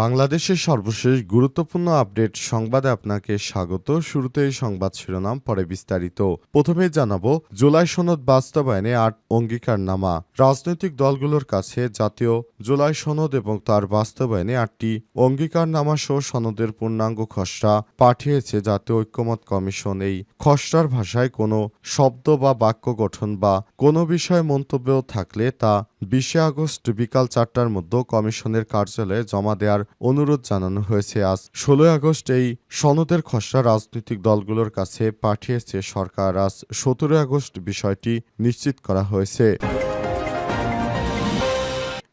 বাংলাদেশের সর্বশেষ গুরুত্বপূর্ণ আপডেট সংবাদে আপনাকে স্বাগত। শুরুতেই সংবাদ শিরোনাম, পরে বিস্তারিত। প্রথমে জানাব, জুলাই সনদ বাস্তবায়নে আট অঙ্গীকারনামা। রাজনৈতিক দলগুলোর কাছে জাতীয় জুলাই সনদ এবং তার বাস্তবায়নে আটটি অঙ্গীকারনামা সহ সনদের পূর্ণাঙ্গ খসড়া পাঠিয়েছে জাতীয় ঐক্যমত কমিশন। এই খসড়ার ভাষায় কোনো শব্দ বা বাক্য গঠন বা কোনো বিষয়ে মন্তব্য থাকলে তা বিশে আগস্ট বিকাল চারটার মধ্যে কমিশনের কার্যালয়ে জমা দেওয়ার অনুরোধ জানানো হয়েছে। আজ ষোলোই আগস্ট এই সনদের খসড়া রাজনৈতিক দলগুলোর কাছে পাঠিয়েছে সরকার। আজ সতেরোই আগস্ট বিষয়টি নিশ্চিত করা হয়েছে।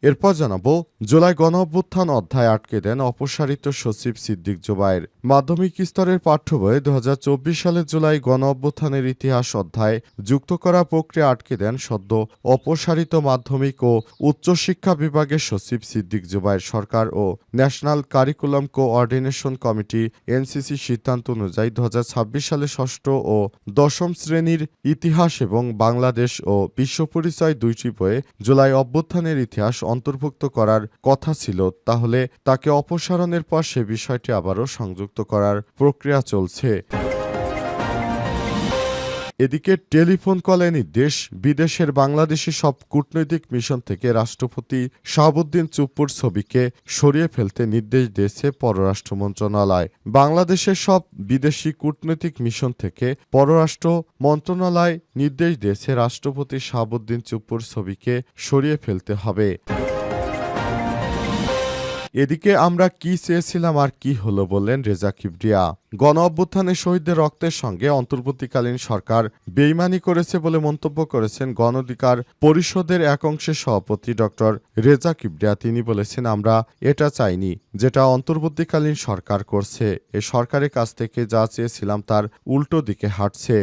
এরপর জানাব, জুলাই গণ অভ্যুত্থান অধ্যায় আটকে দেন অপসারিত সচিব সিদ্দিক জোবায়ের। মাধ্যমিক স্তরের পাঠ্য বইয়ে দু হাজার চব্বিশ সালের জুলাই গণ অভ্যুত্থানের ইতিহাস অধ্যায় যুক্ত করা প্রক্রিয়া আটকে দেন সদ্য অপসারিত মাধ্যমিক ও উচ্চশিক্ষা বিভাগের সচিব সিদ্দিক জোবায়ের সরকার ও national curriculum coordination committee NCC সিদ্ধান্ত অনুযায়ী দু হাজার ছাব্বিশ সালে ষষ্ঠ ও দশম শ্রেণির ইতিহাস এবং বাংলাদেশ ও বিশ্ব পরিচয় দুইটি বইয়ে জুলাই অভ্যুত্থানের ইতিহাস অন্তর্ভুক্ত করার কথা ছিল, তাহলে তাকে অপসারণের পর সে বিষয়টি আবারও সংযুক্ত করার প্রক্রিয়া চলছে। এদিকে টেলিফোন কলে নির্দেশ বিদেশের বাংলাদেশি সব কূটনৈতিক মিশন থেকে রাষ্ট্রপতি শাহাবুদ্দিন চুপ্পুর ছবিকে সরিয়ে ফেলতে নির্দেশ দিয়েছে পররাষ্ট্র মন্ত্রণালয়। বাংলাদেশের সব বিদেশি কূটনৈতিক মিশন থেকে পররাষ্ট্র মন্ত্রণালয় নির্দেশ দিয়েছে রাষ্ট্রপতি শাহাবুদ্দিন চুপ্পুর ছবিকে সরিয়ে ফেলতে হবে। এদিকে আমরা কি চেয়েছিলাম আর কি হলো বললেন রেজা কিবরিয়া। গণ অভ্যুত্থানের শহীদদের রক্তের সঙ্গে অন্তর্বর্তীকালীন সরকার বেইমানি করেছে বলে মন্তব্য করেছেন গণ অধিকার পরিষদের এক অংশের সভাপতি ডক্টর রেজা কিবরিয়া। তিনি বলেছেন, আমরা এটা চাইনি, যেটা অন্তর্বর্তীকালীন সরকার করছে। এ সরকারের কাছ থেকে যা চেয়েছিলাম তার উল্টো দিকে হাঁটছে।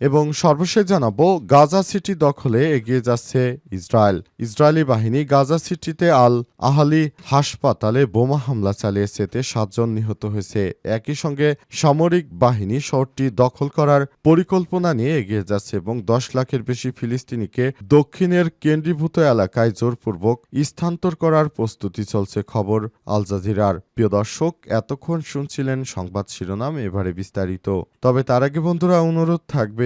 এবং সর্বশেষ জানাব, গাজা সিটি দখলে এগিয়ে যাচ্ছে ইসরায়েল। ইসরায়েলি বাহিনী গাজা সিটিতে আল আহালি হাসপাতালে বোমা হামলা চালিয়েছে, এতে সাতজন নিহত হয়েছে। একই সঙ্গে সামরিক বাহিনী শহরটি দখল করার পরিকল্পনা নিয়ে এগিয়ে যাচ্ছে এবং দশ লাখের বেশি ফিলিস্তিনিকে দক্ষিণের কেন্দ্রীভূত এলাকায় জোরপূর্বক স্থানান্তর করার প্রস্তুতি চলছে, খবর আল জাজিরার। প্রিয় দর্শক, এতক্ষণ শুনছিলেন সংবাদ শিরোনাম, এবারে বিস্তারিত। তবে তার আগে বন্ধুরা, অনুরোধ থাকবে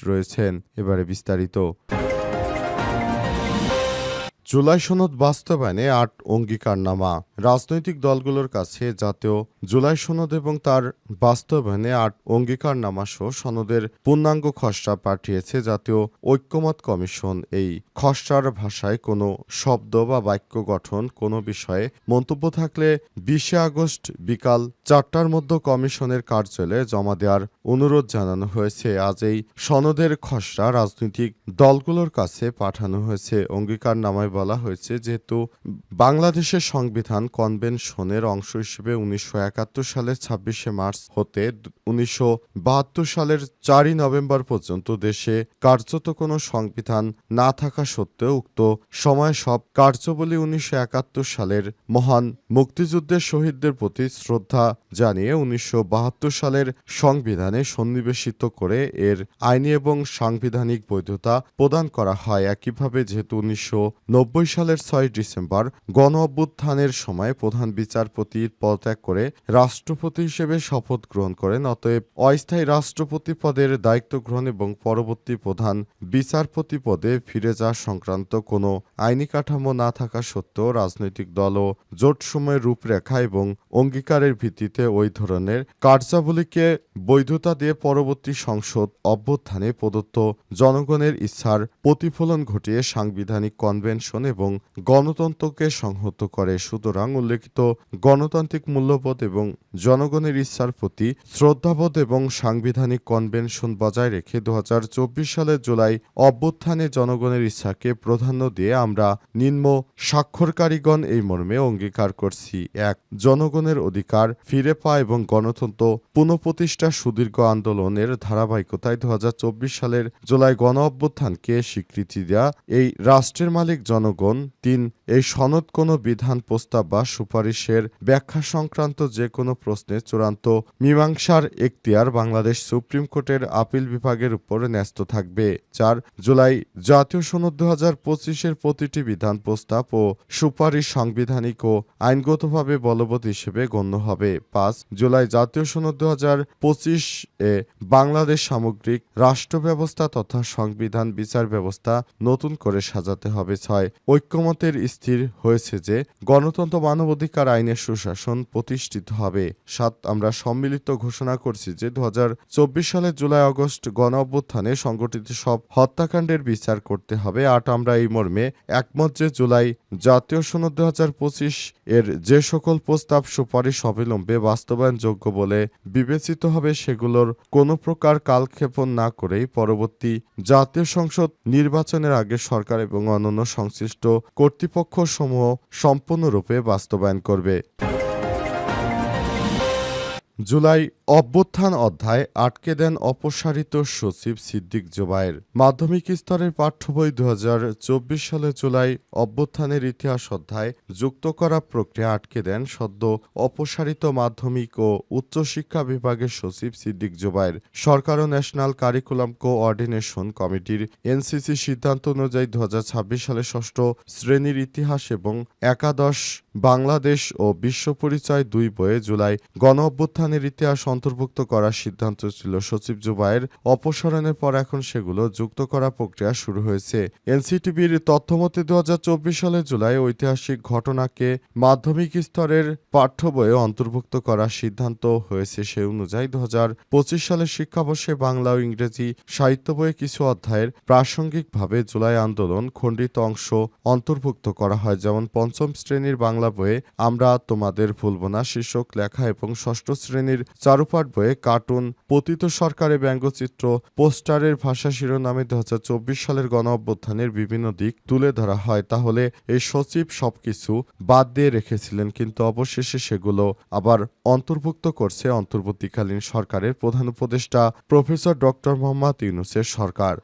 রয়েছেন। এবারে বিস্তারিত। জুলাই সনদ বাস্তবায়নে আট অঙ্গীকারনামা। রাজনৈতিক দলগুলোর কাছে জাতীয় জুলাই সনদ এবং তার বাস্তবায়নে আট অঙ্গীকারনামা সহ সনদের পূর্ণাঙ্গ খসড়া পাঠিয়েছে জাতীয় ঐক্যমত কমিশন। এই খসড়ার ভাষায় কোনো শব্দ বা বাক্য গঠন কোনো বিষয়ে মন্তব্য থাকলে বিশে আগস্ট বিকাল চারটার মধ্যে কমিশনের কার্যালয়ে জমা দেওয়ার অনুরোধ জানানো হয়েছে। আজ এই সনদের খসড়া রাজনৈতিক দলগুলোর কাছে পাঠানো হয়েছে। অঙ্গীকারনামায় বলা হয়েছে যেহেতু বাংলাদেশের সংবিধান কনভেনশনের অংশ হিসেবে উনিশশো একাত্তর সালের ছাব্বিশে মার্চ হতে উনিশশো বাহাত্তর সালের চারই নভেম্বর পর্যন্ত দেশে কার্যত কোনো সংবিধান না থাকা সত্ত্বেও উক্ত সময় সব কার্যবলী উনিশশো একাত্তর সালের মহান মুক্তিযুদ্ধের শহীদদের প্রতি শ্রদ্ধা জানিয়ে উনিশশো বাহাত্তর সালের সংবিধানে সন্নিবেশিত করে এর আইনি এবং সাংবিধানিক বৈধতা প্রদান করা হয়। একইভাবে যেহেতু উনিশশো নব্বই সালের ছয় ডিসেম্বর গণ অভ্যুত্থানের সময় প্রধান বিচারপতির পদত্যাগ করে রাষ্ট্রপতি হিসেবে শপথ গ্রহণ করেন। অতএব অস্থায়ী রাষ্ট্রপতি পদের দায়িত্ব গ্রহণ এবং পরবর্তী প্রধান বিচারপতি পদে ফিরে যাওয়া সংক্রান্ত কোনো আইনি কাঠামো না থাকা সত্ত্বেও রাজনৈতিক দল ও জোট সময়ের রূপরেখা এবং অঙ্গীকারের ভিত্তিতে ওই ধরনের কার্যাবলীকে বৈধতা দিয়ে পরবর্তী সংসদ অভ্যুত্থানে প্রদত্ত জনগণের ইচ্ছার প্রতিফলন ঘটিয়ে সাংবিধানিক কনভেনশন শাসন এবং গণতন্ত্রকে সংহত করে। সুতরাং উল্লেখিত গণতান্ত্রিক মূল্যবোধ এবং জনগণের ইচ্ছার প্রতি শ্রদ্ধাবোধ এবং সাংবিধানিক কনভেনশন বজায় রেখে দু সালের জুলাই অভ্যুত্থানে জনগণের ইচ্ছাকে প্রাধান্য দিয়ে আমরা নিম্ন স্বাক্ষরকারীগণ এই মর্মে অঙ্গীকার করছি। এক, জনগণের অধিকার ফিরে পাওয়া এবং গণতন্ত্র পুনঃপ্রতিষ্ঠা সুদীর্ঘ আন্দোলনের ধারাবাহিকতায় দু হাজার চব্বিশ সালের জুলাই গণ অভ্যুত্থানকে স্বীকৃতি দেয়া এই রাষ্ট্রের মালিক জনগণ, তিন, এই সনদ কোনো বিধান, প্রস্তাব বা সুপারিশের ব্যাখ্যা সংক্রান্ত যে কোনো প্রশ্নে চূড়ান্ত মীমাংসার এখতিয়ার বাংলাদেশ সুপ্রিম কোর্টের আপিল বিভাগের উপর ন্যস্ত থাকবে। চার, জুলাই, জাতীয় সনদ দু হাজার পঁচিশের প্রতিটি বিধান, প্রস্তাব ও সুপারিশ সাংবিধানিক ও আইনগতভাবে বলবৎ হিসেবে গণ্য হবে। পাঁচ, জুলাই, জাতীয় সনদ দু হাজার পঁচিশ এ বাংলাদেশ সামগ্রিক রাষ্ট্র ব্যবস্থা তথা সংবিধান বিচার ব্যবস্থা নতুন করে সাজাতে হবে। ছয় ঐক্যমতের স্থির হয়েছে যে গণতন্ত্র মানবাধিকার আইনের সুশাসন প্রতিষ্ঠিত হবে। সাত, আমরা সম্মিলিত ঘোষণা করছি যে দু সালের জুলাই, আগস্ট গণ অভ্যুত্থানে সংগঠিত সব হত্যাকাণ্ডের বিচার করতে হবে। আট, আমরা এই মর্মে একমত যে জুলাই জাতীয় সনদ দু হাজার পঁচিশ এর যে সকল প্রস্তাব সুপারিশ অবিলম্বে বাস্তবায়নযোগ্য বলে বিবেচিত হবে, সেগুলোর কোনো প্রকার কালক্ষেপণ না করেই পরবর্তী জাতীয় সংসদ নির্বাচনের আগে সরকার এবং অন্যান্য সংশ্লিষ্ট কর্তৃপক্ষ সমূহ সম্পূর্ণরূপে বাস্তবায়ন করবে। জুলাই অভ্যুত্থান অধ্যায় আটকে দেন অপসারিত সচিব সিদ্দিক জোবায়ের। মাধ্যমিক স্তরের পাঠ্য বই দু সালে জুলাই অভ্যুত্থানের ইতিহাস অধ্যায় যুক্ত করা প্রক্রিয়া আটকে দেন সদ্য অপসারিত মাধ্যমিক ও উচ্চশিক্ষা বিভাগের সচিব সিদ্দিক জোবায়ের। সরকার ও ন্যাশনাল কারিকুলাম কোঅর্ডিনেশন কমিটির এনসিসি সিদ্ধান্ত অনুযায়ী দু হাজার ছাব্বিশ সালে ষষ্ঠ শ্রেণির ইতিহাস এবং একাদশ বাংলাদেশ ও বিশ্ব পরিচয় দুই বইয়ে জুলাই গণ অভ্যুত্থানের ইতিহাস অন্তর্ভুক্ত করার সিদ্ধান্ত ছিল। সচিব জুবায়ের অপসারণের পর এখন সেগুলো যুক্ত করা প্রক্রিয়া শুরু হয়েছে। এনসিটিভির তথ্যমতে দু সালের জুলাই ঐতিহাসিক ঘটনাকে মাধ্যমিক স্তরের পাঠ্য বইয়ে অন্তর্ভুক্ত করার সিদ্ধান্ত হয়েছে। সে অনুযায়ী দু সালের শিক্ষাবর্ষে বাংলা ও ইংরেজি সাহিত্য বইয়ে কিছু অধ্যায়ের প্রাসঙ্গিকভাবে জুলাই আন্দোলন খণ্ডিত অংশ অন্তর্ভুক্ত করা হয়। যেমন পঞ্চম শ্রেণির বাংলা বইয়ে আমরা তোমাদের ভুলব না, শীর্ষক লেখা এবং ষষ্ঠ শ্রেণির চারুপাঠ বইয়ে কার্টুন, পতিত সরকারের ব্যঙ্গচিত্র, পোস্টারের ভাষা শিরোনামে দু সালের গণ অভ্যুত্থানের বিভিন্ন দিক তুলে ধরা হয়। তাহলে এই সচিব সবকিছু বাদ দিয়ে রেখেছিলেন, কিন্তু অবশেষে সেগুলো আবার অন্তর্ভুক্ত করছে অন্তর্বর্তীকালীন সরকারের প্রধান উপদেষ্টা প্রফেসর ডক্টর মোহাম্মদ ইউনুসের সরকার।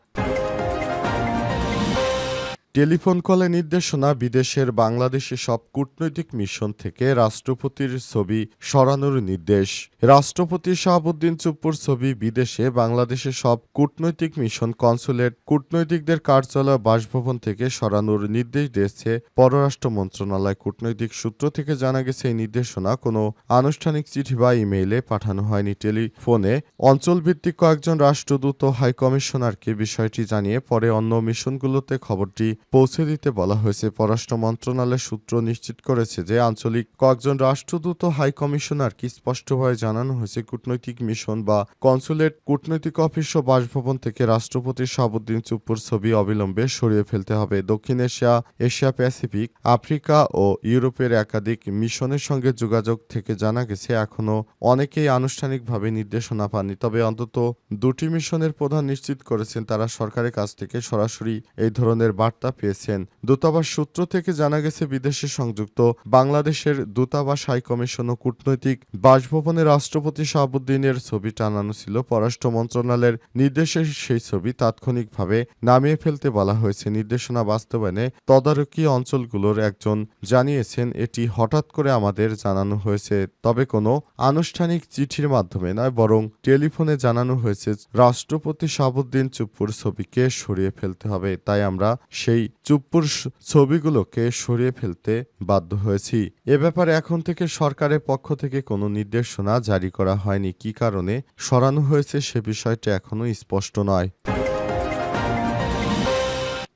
টেলিফোন কলে নির্দেশনা, বিদেশের বাংলাদেশে সব কূটনৈতিক মিশন থেকে রাষ্ট্রপতির ছবি সরানোর নির্দেশ। রাষ্ট্রপতি শাহাবুদ্দিন চুপ্পুর ছবি বিদেশে বাংলাদেশের সব কূটনৈতিক মিশন কনসুলেট কূটনৈতিকদের কার্যালয় বাসভবন থেকে সরানোর নির্দেশ দিয়েছে পররাষ্ট্র মন্ত্রণালয়। কূটনৈতিক সূত্র থেকে জানা গেছে, এই নির্দেশনা কোনো আনুষ্ঠানিক চিঠি বা ইমেইলে পাঠানো হয়নি। টেলিফোনে অঞ্চলভিত্তিক কয়েকজন রাষ্ট্রদূত হাইকমিশনারকে বিষয়টি জানিয়ে পরে অন্য মিশনগুলোতে খবরটি পৌঁছে দিতে বলা হয়েছে। পররাষ্ট্র মন্ত্রণালয়ের সূত্র নিশ্চিত করেছে যে আঞ্চলিক কয়েকজন রাষ্ট্রদূত হাই কমিশনারকে স্পষ্টভাবে জানানো হয়েছে কূটনৈতিক মিশন বা কনসুলেট কূটনৈতিক অফিস ও বাসভবন থেকে রাষ্ট্রপতি শাহাবুদ্দিন চুপ্পুর ছবি অবিলম্বে সরিয়ে ফেলতে হবে। দক্ষিণ এশিয়া এশিয়া প্যাসিফিক, আফ্রিকা ও ইউরোপের একাধিক মিশনের সঙ্গে যোগাযোগ থেকে জানা গেছে এখনও অনেকেই আনুষ্ঠানিকভাবে নির্দেশনা পাননি। তবে অন্তত দুটি মিশনের প্রধান নিশ্চিত করেছেন, তারা সরকারের কাছ থেকে সরাসরি এই ধরনের বার্তা পেয়েছেন দূতাবাস সূত্র থেকে জানা গেছে, বিদেশে সংযুক্ত বাংলাদেশের দূতাবাস হাইকমিশন ও কূটনৈতিক বাসভবনে রাষ্ট্রপতি শাহাবুদ্দিনের ছবি টানানো ছিল। পররাষ্ট্র মন্ত্রণালয়ের নির্দেশে সেই ছবি তাৎক্ষণিকভাবে নামিয়ে ফেলতে বলা হয়েছে। নির্দেশনা বাস্তবায়নে তদারকি অঞ্চলগুলোর একজন জানিয়েছেন, এটি হঠাৎ করে আমাদের জানানো হয়েছে, তবে কোনো আনুষ্ঠানিক চিঠির মাধ্যমে নয়, বরং টেলিফোনে জানানো হয়েছে, রাষ্ট্রপতি শাহাবুদ্দিন চুপ্পুর ছবিকে সরিয়ে ফেলতে হবে। তাই আমরা সেই চুপ্পুর ছবিগুলোকে সরিয়ে ফেলতে বাধ্য হয়েছি। এ ব্যাপারে এখন থেকে সরকারের পক্ষ থেকে কোনো নির্দেশনা জারি করা হয়নি। কি কারণে সরানো হয়েছে সে বিষয়টি এখনও স্পষ্ট নয়।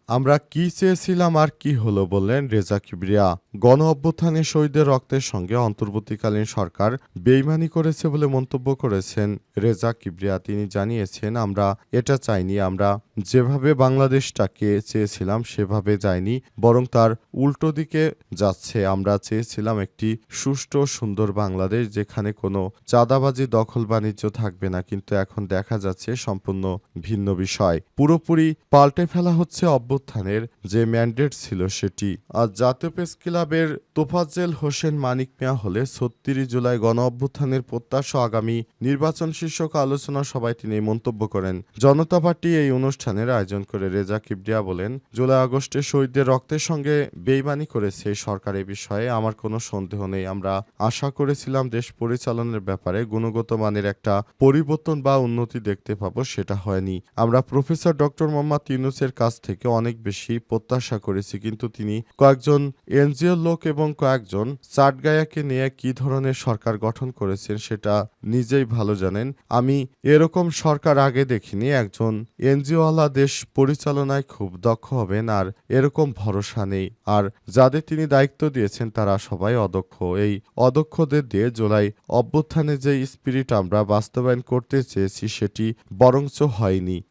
আমরা কি চেয়েছিলাম আর কি হলো বললেন রেজা কিবরিয়া। গণ অভ্যুত্থানে শহীদের রক্তের সঙ্গে অন্তর্বর্তীকালীন সরকার বেইমানি করেছে বলে মন্তব্য করেছেন রেজা কিবরিয়া। তিনি জানিয়েছেন, আমরা এটা চাইনি, আমরা যেভাবে বাংলাদেশটাকে চেয়েছিলাম সেভাবে যায়নি, বরং তার উল্টো দিকে যাচ্ছে। আমরা চেয়েছিলাম একটি সুষ্ঠু, সুন্দর বাংলাদেশ যেখানে কোনো চাঁদাবাজি, দখল, বাণিজ্য থাকবে না। কিন্তু এখন দেখা যাচ্ছে সম্পূর্ণ ভিন্ন বিষয়। পুরোপুরি পাল্টে ফেলা হচ্ছে অভ্যুত্থানের যে ম্যান্ডেট ছিল সেটি। আর জাতীয় প্রেস ক্লাবের তোফাজ্জেল হোসেন মানিক মিয়া হলে ছত্রিশ জুলাই গণ অভ্যুত্থানের প্রত্যাশা আগামী নির্বাচন শীর্ষক আলোচনা সভায় তিনি মন্তব্য করেন। জনতা পার্টি এই অনুষ্ঠানের আয়োজন করে রেজা কিবরিয়া বলেন, জুলাই আগস্টে শহীদদের রক্তের সঙ্গে বেইমানি করেছে সরকার এ বিষয়ে আমার কোনো সন্দেহ নেই। আমরা আশা করেছিলাম দেশ পরিচালনার ব্যাপারে গুণগত মানের একটা পরিবর্তন বা উন্নতি দেখতে পাবো, সেটা হয়নি। আমরা প্রফেসর ডক্টর মোহাম্মদ ইউনুসের কাছ থেকে অনেক বেশি প্রত্যাশা করেছি, কিন্তু তিনি কয়েকজন এনজিও লোক এবং কয়েকজন চাটগায়াকে নিয়ে কি ধরনের সরকার গঠন করেছেন সেটা নিজেই ভালো জানেন। আমি এরকম সরকার আগে দেখিনি, একজন এনজিওওয়ালা দেশ পরিচালনায় খুব দক্ষ হবেন আর এরকম ভরসা নেই। আর যাদের তিনি দায়িত্ব দিয়েছেন তারা সবাই অদক্ষ। এই অদক্ষদের দিয়ে জোলাই অভ্যুত্থানে যে স্পিরিট আমরা বাস্তবায়ন করতে চেয়েছি সেটি বরঞ্চ হয়নি।